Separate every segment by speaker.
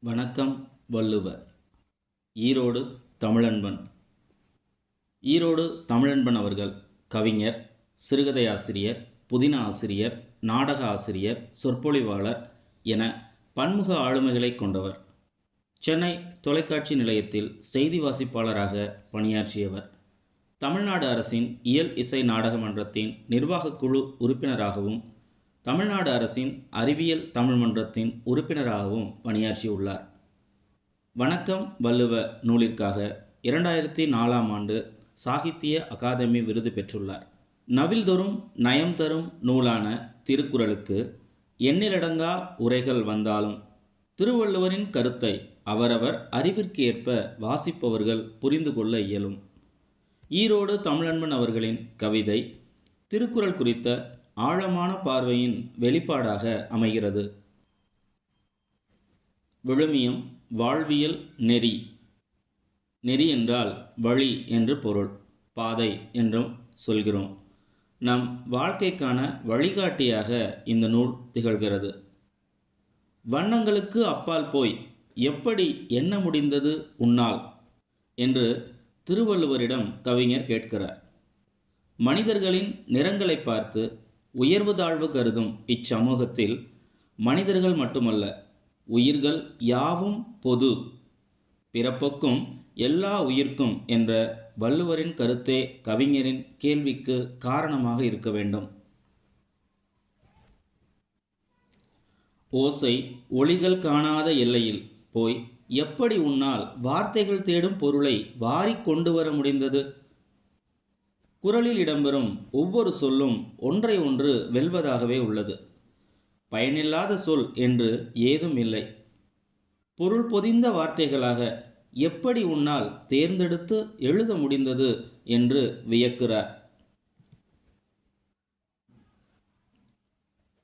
Speaker 1: வணக்கம் வள்ளுவர். ஈரோடு தமிழன்பன். ஈரோடு தமிழன்பன் அவர்கள் கவிஞர் சிறுகதை ஆசிரியர் புதின ஆசிரியர் நாடக ஆசிரியர் சொற்பொழிவாளர் என பன்முக ஆளுமைகளை கொண்டவர். சென்னை தொலைக்காட்சி நிலையத்தில் செய்தி வாசிப்பாளராக பணியாற்றியவர். தமிழ்நாடு அரசின் இயல் இசை நாடக மன்றத்தின் நிர்வாகக் குழு உறுப்பினராகவும் தமிழ்நாடு அரசின் அறிவியல் தமிழ் மன்றத்தின் உறுப்பினராகவும் பணியாற்றியுள்ளார். வணக்கம் வள்ளுவ நூலிற்காக இரண்டாயிரத்தி நாலாம் ஆண்டு சாகித்ய அகாதமி விருது பெற்றுள்ளார். நவில்தொறும் நயம் தரும் நூலான திருக்குறளுக்கு எண்ணிலடங்கா உரைகள் வந்தாலும் திருவள்ளுவரின் கருத்தை அவரவர் அறிவிற்கு ஏற்ப வாசிப்பவர்கள் புரிந்து கொள்ள இயலும். ஈரோடு தமிழன்பன் அவர்களின் கவிதை திருக்குறள் குறித்த ஆழமான பார்வையின் வெளிப்பாடாக அமைகிறது. விழுமியம் வாழ்வியல் நெறி. நெறி என்றால் வழி என்று பொருள் பாதை என்றும் சொல்கிறோம். நம் வாழ்க்கைக்கான வழிகாட்டியாக இந்த நூல் திகழ்கிறது. வண்ணங்களுக்கு அப்பால் போய் எப்படி என்ன முடிந்தது உன்னால்? என்று திருவள்ளுவரிடம் கவிஞர் கேட்கிறார். மனிதர்களின் நிறங்களை பார்த்து உயர்வு தாழ்வு கருதும் இச்சமூகத்தில் மனிதர்கள் மட்டுமல்ல உயிர்கள் யாவும் பொது பிறப்புக்கும் எல்லா உயிர்க்கும் என்ற வள்ளுவரின் கருத்தே கவிஞரின் கேள்விக்கு காரணமாக இருக்க வேண்டும். ஓசை ஒளிகள் காணாத எல்லையில் போய் எப்படி உன்னால் வார்த்தைகள் தேடும் பொருளை வாரிக் கொண்டு வர முடிந்தது? குரலில் இடம்பெறும் ஒவ்வொரு சொல்லும் ஒன்றை ஒன்று வெல்வதாகவே உள்ளது. பயனில்லாத சொல் என்று ஏதும் இல்லை. பொருள் பொதிந்த வார்த்தைகளாக எப்படி உன்னால் தேர்ந்தெடுத்து எழுத முடிந்தது என்று வியக்கிறார்.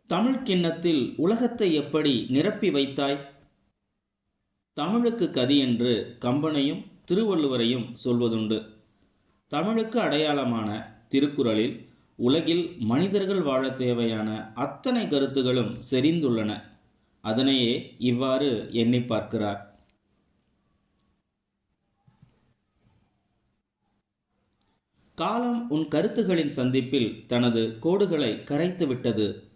Speaker 1: தமிழ் கிண்ணத்தில் உலகத்தை எப்படி நிரப்பி வைத்தாய்? தமிழுக்கு கதி என்று கம்பனையும் திருவள்ளுவரையும் சொல்வதுண்டு. தமிழுக்கு அடையாளமான திருக்குறளில் உலகில் மனிதர்கள் வாழ தேவையான அத்தனை கருத்துகளும் செறிந்துள்ளன. அதனையே இவ்வாறு எண்ணி பார்க்கிறார். காலம் உன் கருத்துகளின் சந்திப்பில் தனது கோடுகளை கரைத்து விட்டது.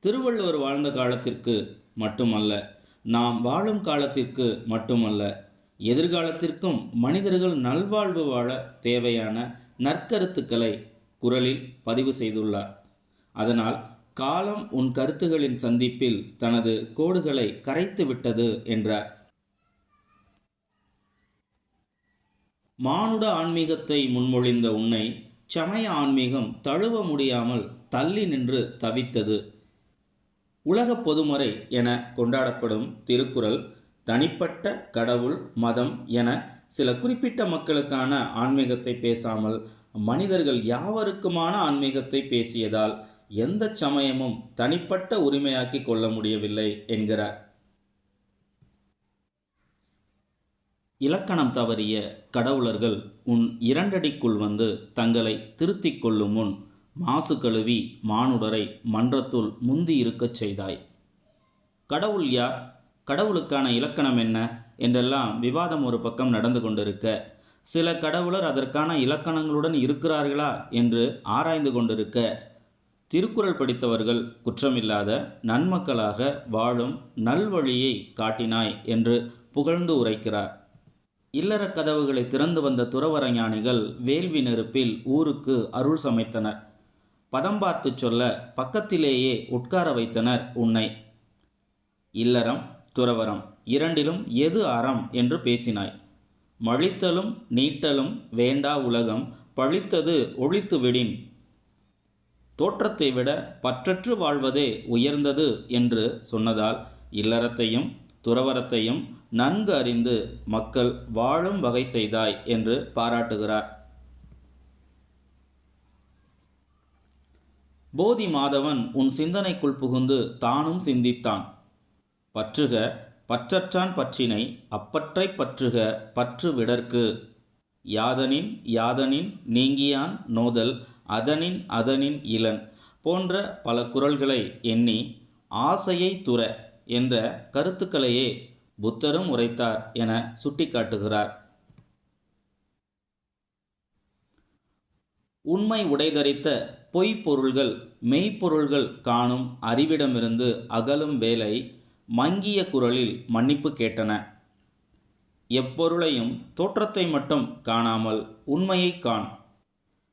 Speaker 1: திருவள்ளுவர் வாழ்ந்த காலத்திற்கு மட்டுமல்ல நாம் வாழும் காலத்திற்கு மட்டுமல்ல எதிர்காலத்திற்கும் மனிதர்கள் நல்வாழ்வு வாழ தேவையான நற்கருத்துக்களை குரலில் பதிவு செய்துள்ளார். அதனால் காலம் உன் கருத்துகளின் சந்திப்பில் தனது கோடுகளை கரைத்து விட்டது என்றார். மானுட ஆன்மீகத்தை முன்மொழிந்த உன்னை சமய ஆன்மீகம் தழுவ முடியாமல் தள்ளி நின்று தவித்தது. உலக பொதுமறை என கொண்டாடப்படும் திருக்குறள் தனிப்பட்ட கடவுள் மதம் என சில குறிப்பிட்ட மக்களுக்கான ஆன்மீகத்தை பேசாமல் மனிதர்கள் யாவருக்குமான ஆன்மீகத்தை பேசியதால் எந்த சமயமும் தனிப்பட்ட உரிமையாக்கி கொள்ள முடியவில்லை என்கிறார். இலக்கணம் தவறிய கடவுளர்கள் உன் இரண்டடிக்குள் வந்து தங்களை திருத்திக் கொள்ளும் முன் மாசு கழுவி மானுடரை மன்றத்துள் முந்தி இருக்கச் செய்தாய். கடவுள் யார்? கடவுளுக்கான இலக்கணம் என்ன? என்றெல்லாம் விவாதம் ஒரு பக்கம் நடந்து கொண்டிருக்க சில கடவுளர் அதற்கான இலக்கணங்களுடன் இருக்கிறார்களா என்று ஆராய்ந்து கொண்டிருக்க திருக்குறள் படித்தவர்கள் குற்றமில்லாத நன்மக்களாக வாழும் நல்வழியை காட்டினாய் என்று புகழ்ந்து உரைக்கிறார். இல்லற கதவுகளை திறந்து வந்த துறவர ஞானிகள் வேள்வி நெருப்பில் ஊருக்கு அருள் சமைத்தனர். பதம் பார்த்து சொல்ல பக்கத்திலேயே உட்கார வைத்தனர் உன்னை. இல்லறம் துறவரம் இரண்டிலும் எது அறம் என்று பேசினாய்? மழித்தலும் நீட்டலும் வேண்டா உலகம் பழித்தது ஒழித்து விடின். தோற்றத்தை விட பற்றற்று வாழ்வதே உயர்ந்தது என்று சொன்னதால் இல்லறத்தையும் துறவரத்தையும் நன்கு அறிந்து மக்கள் வாழும் வகை செய்தாய் என்று பாராட்டுகிறார். போதி மாதவன் உன் சிந்தனைக்குள் புகுந்து தானும் சிந்தித்தான். பற்றுக பற்றற்றான் பற்றினை அப்பற்றை பற்றுக பற்று விடற்கு. யாதனின் யாதனின் நீங்கியான் நோதல் அதனின் அதனின் இளன் போன்ற பல குரல்களை எண்ணி ஆசையை துற என்ற கருத்துக்களையே புத்தரும் உரைத்தார் என சுட்டிக்காட்டுகிறார். உண்மை உடைதரித்த பொய்ப்பொருள்கள் மெய்ப்பொருள்கள் காணும் அறிவிடமிருந்து அகலும் வேலை மங்கிய குரலில் மன்னிப்பு கேட்டன. எப்பொருளையும் தோற்றத்தை மட்டும் காணாமல் உண்மையை காண்.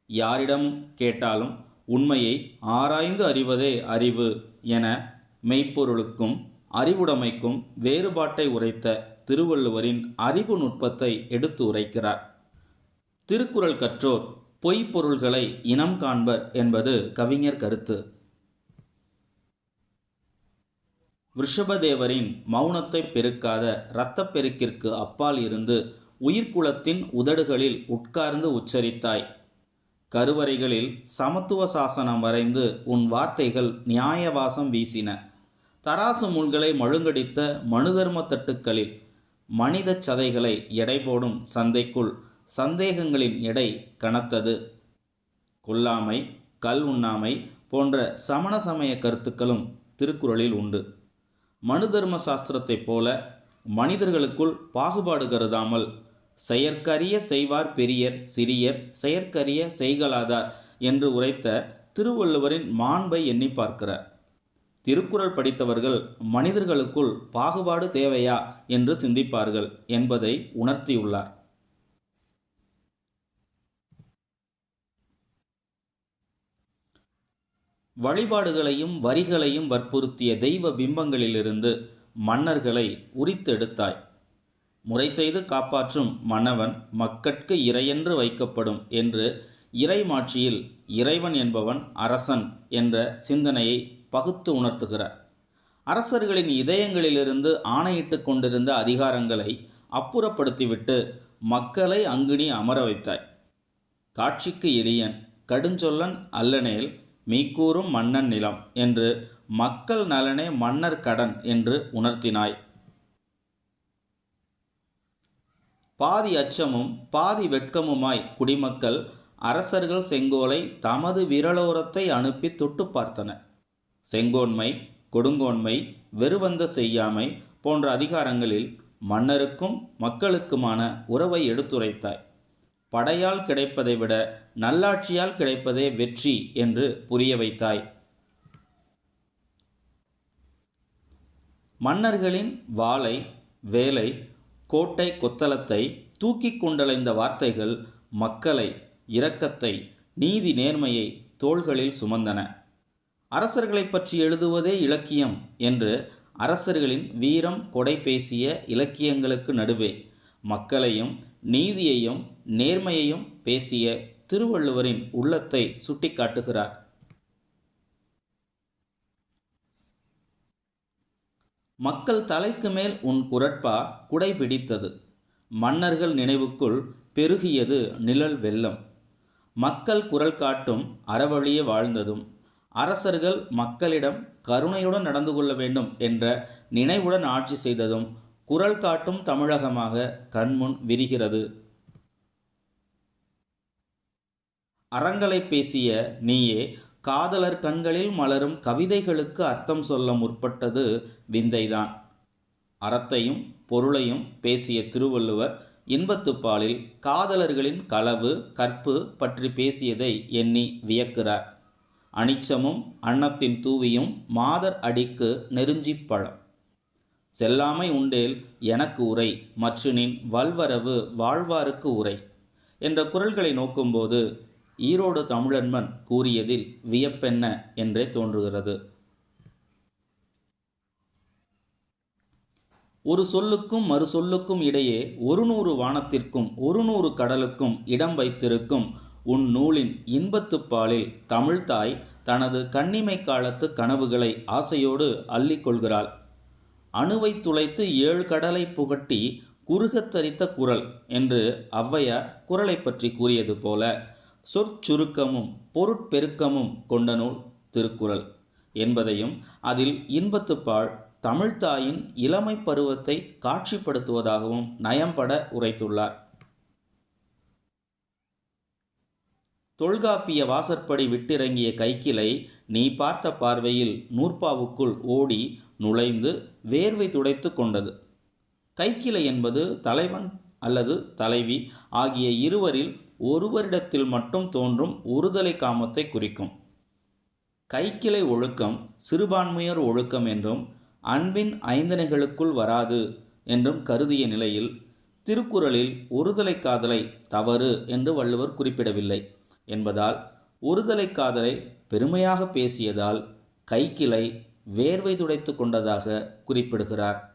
Speaker 1: யாரிடம் கேட்டாலும் உண்மையை ஆராய்ந்து அறிவதே அறிவு என மெய்ப்பொருளுக்கும் அறிவுடைமைக்கும் வேறுபாட்டை உரைத்த திருவள்ளுவரின் அறிவு நுட்பத்தை எடுத்து உரைக்கிறார். திருக்குறள் கற்றோர் பொய்ப்பொருள்களை இனம் காண்பர் என்பது கவிஞர் கருத்து. ரிஷபதேவரின் மௌனத்தை பெருக்காத இரத்தப் பெருக்கிற்கு அப்பால் இருந்து உயிர்க்குலத்தின் உதடுகளில் உட்கார்ந்து உச்சரித்தாய். கருவறைகளில் சமத்துவ சாசனம் வரைந்து உன் வார்த்தைகள் நியாயவாசம் வீசின. தராசு முள்களை மழுங்கடித்த மனுதர்ம தட்டுக்களில் மனித சதைகளை எடை போடும் சந்தைக்குள் சந்தேகங்களின் எடை கனத்தது. கொல்லாமை கல் உண்ணாமை போன்ற சமண சமய கருத்துக்களும் திருக்குறளில் உண்டு. மனு தர்ம சாஸ்திரத்தைப் போல மனிதர்களுக்குள் பாகுபாடு கருதாமல் செயற்கரிய செய்வார் பெரியர் சிறியர் செயற்கரிய செய்கலாதார் என்று உரைத்த திருவள்ளுவரின் மாண்பை எண்ணி பார்க்கிறார். திருக்குறள் படித்தவர்கள் மனிதர்களுக்குள் பாகுபாடு தேவையா என்று சிந்திப்பார்கள் என்பதை உணர்த்தியுள்ளார். வழிபாடுகளையும் வரிகளையும் வற்புறுத்திய தெய்வ பிம்பங்களிலிருந்து மன்னர்களை உரித்தெடுத்தாய். முறை செய்து காப்பாற்றும் மன்னவன் மக்கட்கு இறையென்று வைக்கப்படும் என்று இறைமாட்சியில் இறைவன் என்பவன் அரசன் என்ற சிந்தனையை பகுத்து உணர்த்துகிறார். அரசர்களின் இதயங்களிலிருந்து ஆணையிட்டு கொண்டிருந்த அதிகாரங்களை அப்புறப்படுத்திவிட்டு மக்களை அங்குனி அமர வைத்தாய். காட்சிக்கு எளியன் கடுஞ்சொல்லன் அல்லனேல் மீக்கூறும் மன்னன் நிலம் என்று மக்கள் நலனே மன்னர் கடன் என்று உணர்த்தினாய். பாதி அச்சமும் பாதி வெட்கமுமாய் குடிமக்கள் அரசர்கள் செங்கோலை தமது விரலோரத்தை அனுப்பி தொட்டு பார்த்தன. செங்கோன்மை கொடுங்கோன்மை வெறுவந்த செய்யாமை போன்ற அதிகாரங்களில் மன்னருக்கும் மக்களுக்குமான உறவை எடுத்துரைத்தாய். படையால் கிடைப்பதை விட நல்லாட்சியால் கிடைப்பதே வெற்றி என்று புரிய வைத்தாய். மன்னர்களின் வாளை வேலை கோட்டை கொத்தளத்தை தூக்கி கொண்டலைந்த வார்த்தைகள் மக்களை இரக்கத்தை நீதி நேர்மையை தோள்களில் சுமந்தன. அரசர்களைப் பற்றி எழுதுவதே இலக்கியம் என்று அரசர்களின் வீரம் கொடை பேசிய இலக்கியங்களுக்கு நடுவே மக்களையும் நீதியையும் நேர்மையையும் பேசிய திருவள்ளுவரின் உள்ளத்தை சுட்டிக்காட்டுகிறார். மக்கள் தலைக்கு மேல் உன் குரட்பா குடை பிடித்தது. மன்னர்கள் நினைவுக்குள் பெருகியது நிழல் வெள்ளம். மக்கள் குரல் காட்டும் அறவழியே வாழ்ந்ததும். அரசர்கள் மக்களிடம் கருணையுடன் நடந்து கொள்ள வேண்டும் என்ற நினைவுடன் ஆட்சி செய்ததும் குரல் காட்டும் தமிழகமாக கண்முன் விரிகிறது. அறங்களை பேசிய நீயே காதலர் கண்களில் மலரும் கவிதைகளுக்கு அர்த்தம் சொல்ல முற்பட்டது விந்தைதான். அறத்தையும் பொருளையும் பேசிய திருவள்ளுவர் இன்பத்துப்பாலில் காதலர்களின் களவு கற்பு பற்றி பேசியதை எண்ணி வியக்கிறார். அனிச்சமும் அன்னத்தின் தூவியும் மாதர் அடிக்கு நெருஞ்சிப் பழம். செல்லாமை உண்டேல் எனக்கு உரை மற்றினின் வல்வரவு வாழ்வாருக்கு உரை என்ற குரல்களை நோக்கும்போது ஈரோடு தமிழன்மன் கூறியதில் வியப்பென்ன என்றே தோன்றுகிறது. ஒரு சொல்லுக்கும் மறு சொல்லுக்கும் இடையே ஒரு நூறு வானத்திற்கும் ஒரு நூறு கடலுக்கும் இடம் வைத்திருக்கும் உன் நூலின் இன்பத்துப்பாலில் தமிழ்தாய் தனது கண்ணிமை காலத்து கனவுகளை ஆசையோடு அள்ளிக்கொள்கிறாள் அணுவை துளைத்து ஏழு கடலை புகட்டி குறுகத்தரித்த குரல் என்று ஔவையார் குரலை பற்றி கூறியது போல சொற்சுருக்கமும் பொருட்பெருக்கமும் கொண்ட நூல் திருக்குறள் என்பதையும் அதில் இன்பத்துப்பாழ் தமிழ்த்தாயின் இளமை பருவத்தை காட்சிப்படுத்துவதாகவும் நயம்பட உரைத்துள்ளார். தொல்காப்பிய வாசற்படி விட்டிறங்கிய கைக்கிளை நீ பார்த்த பார்வையில் நூற்பாவுக்குள் ஓடி நுழைந்து வேர்வை துடைத்து கொண்டது. கைக்கிளை என்பது தலைவன் அல்லது தலைவி ஆகிய இருவரில் ஒருவரிடத்தில் மட்டும் தோன்றும் ஒருதலை காமத்தை குறிக்கும். கைக்கிளை ஒழுக்கம் சிறுபான்மையர் ஒழுக்கம் என்றும் அன்பின் ஐந்தனைகளுக்குள் வராது என்றும் கருதிய நிலையில் திருக்குறளில் ஒருதலை காதலை தவறு என்று வள்ளுவர் குறிப்பிடவில்லை என்பதால் ஒருதலை காதலை பெருமையாக பேசியதால் கைக்கிளை வேர்வை துடைத்து கொண்டதாக குறிப்பிடுகிறார்.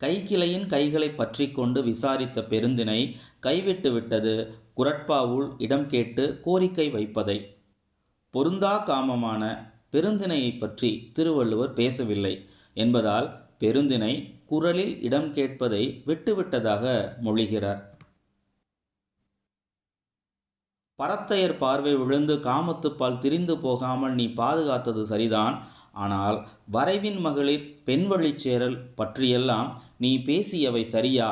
Speaker 1: கைக்கிளையின் கைகளை பற்றி கொண்டு விசாரித்த பெருந்தினை கைவிட்டு விட்டது. குரட்பாவுள் இடம் கேட்டு கோரிக்கை வைப்பதை. பொருந்தா காமமான பெருந்தினையை பற்றி திருவள்ளுவர் பேசவில்லை என்பதால் பெருந்தினை குரலில் இடம் கேட்பதை விட்டுவிட்டதாக மொழிகிறார். பரத்தையர் பார்வை விழுந்து காமத்துப்பால் திரிந்து போகாமல் நீ பாதுகாத்தது சரிதான். ஆனால் வரைவின் மகளிர் பெண் வழிச்சேரல் பற்றியெல்லாம் நீ பேசியவை சரியா?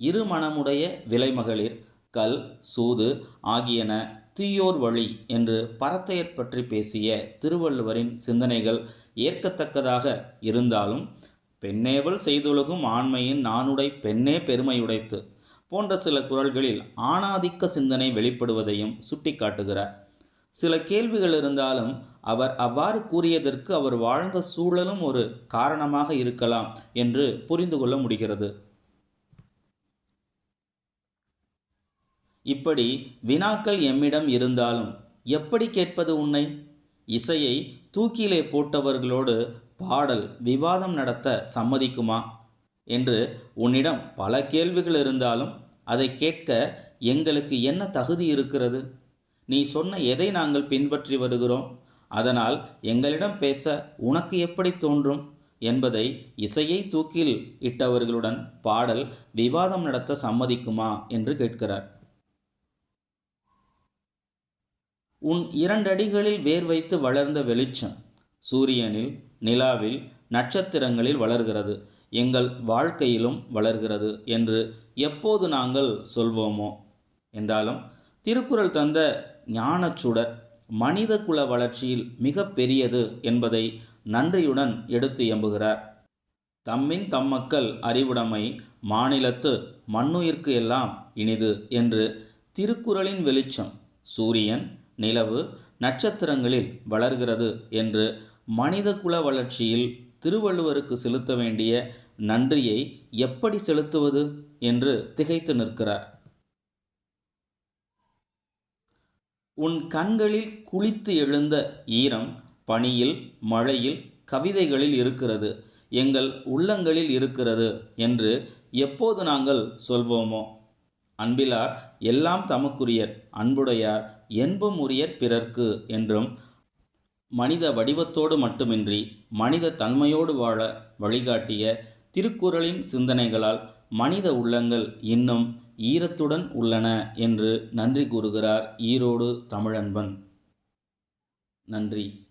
Speaker 1: இரு மனமுடைய விலைமகளிர் கல் சூது ஆகியன தீயோர் வழி என்று பரத்தையர் பற்றி பேசிய திருவள்ளுவரின் சிந்தனைகள் ஏற்கத்தக்கதாக இருந்தாலும் பெண்ணேவல் செய்தொழுகும் ஆண்மையின் நானுடை பெண்ணே பெருமையுடைத்து போன்ற சில குரல்களில் ஆணாதிக்க சிந்தனை வெளிப்படுவதையும் சுட்டிக்காட்டுகிறார். சில கேள்விகள் இருந்தாலும் அவர் அவ்வாறு கூறியதற்கு அவர் வாழ்ந்த சூழலும் ஒரு காரணமாக இருக்கலாம் என்று புரிந்து கொள்ள முடிகிறது. இப்படி வினாக்கள் எம்மிடம் இருந்தாலும் எப்படி கேட்பது உன்னை? இசையை தூக்கிலே போட்டவர்களோடு பாடல் விவாதம் நடத்த சம்மதிக்குமா? என்று உன்னிடம் பல கேள்விகள் இருந்தாலும் அதை கேட்க எங்களுக்கு என்ன தகுதி இருக்கிறது? நீ சொன்ன எதை நாங்கள் பின்பற்றி வருகிறோம்? அதனால் எங்களிடம் பேச உனக்கு எப்படி தோன்றும்? என்பதை இசையை தூக்கில் இட்டவர்களுடன் பாடல் விவாதம் நடத்த சம்மதிக்குமா? என்று கேட்கிறார். உன் இரண்டடிகளில் வேர் வைத்து வளர்ந்த வெளிச்சம் சூரியனில் நிலாவில் நட்சத்திரங்களில் வளர்கிறது. எங்கள் வாழ்க்கையிலும் வளர்கிறது என்று எப்போது நாங்கள் சொல்வோமோ? என்றாலும் திருக்குறள் தந்த ஞானச்சுடர் மனித குல வளர்ச்சியில் மிக பெரியது என்பதை நன்றியுடன் எடுத்து எம்புகிறார். தம்மின் தம்மக்கள் அறிவுடைமை மாநிலத்து மண்ணுயிர்க்கு எல்லாம் இனிது என்று திருக்குறளின் வெளிச்சம் சூரியன் நிலவு நட்சத்திரங்களில் வளர்கிறது என்று மனித குல வளர்ச்சியில் திருவள்ளுவருக்கு செலுத்த வேண்டிய நன்றியை எப்படி செலுத்துவது என்று திகைத்து நிற்கிறார். உன் கண்களில் குளித்து எழுந்த ஈரம் பனியில் மழையில் கவிதைகளில் இருக்கிறது. எங்கள் உள்ளங்களில் இருக்கிறது என்று எப்போது நாங்கள் சொல்வோமோ? அன்பிலார் எல்லாம் தமக்குரியர் அன்புடையார் என்பும் உரியர் பிறர்க்கு என்றும் மனித வடிவத்தோடு மட்டுமின்றி மனித தன்மையோடு வாழ வழிகாட்டிய திருக்குறளின் சிந்தனைகளால் மனித உள்ளங்கள் இன்னும் ஈரத்துடன் உள்ளன என்று நன்றி கூறுகிறார் ஈரோடு தமிழன்பன். நன்றி.